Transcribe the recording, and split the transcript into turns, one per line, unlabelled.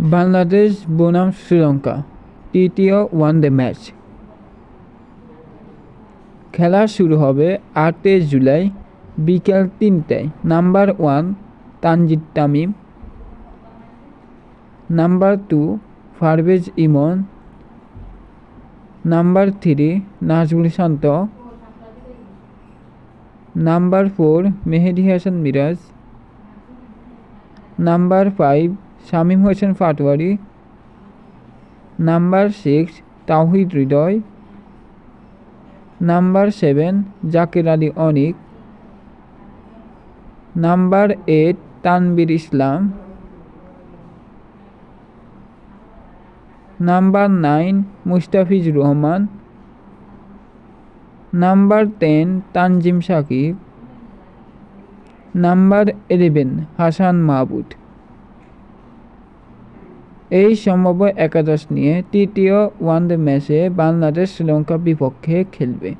বাংলাদেশ, বনাম, শ্রীলঙ্কা। তৃতীয় one day match. খেলা শুরু হবে আটই জুলাই বিকেল তিনটায়। Number one, Tanzid Tamim. Number two Parvez Emon. Number three, Najmul Shanto. Number four, Mehedi Hasan Miraz. Number five Shamim Hossain Patwari number six, Towhid Hridoy. Number seven, Jaker Ali Anik. Number eight Tanvir Islam. Number nine Mustafiz Rahman. Number ten, Tanzim Sakib. Number eleven, Hasan Mahmud. এই সম্ভাব্য একাদশ নিয়ে তৃতীয় one day ম্যাচে বাংলাদেশ শ্রীলঙ্কার বিপক্ষে খেলবে।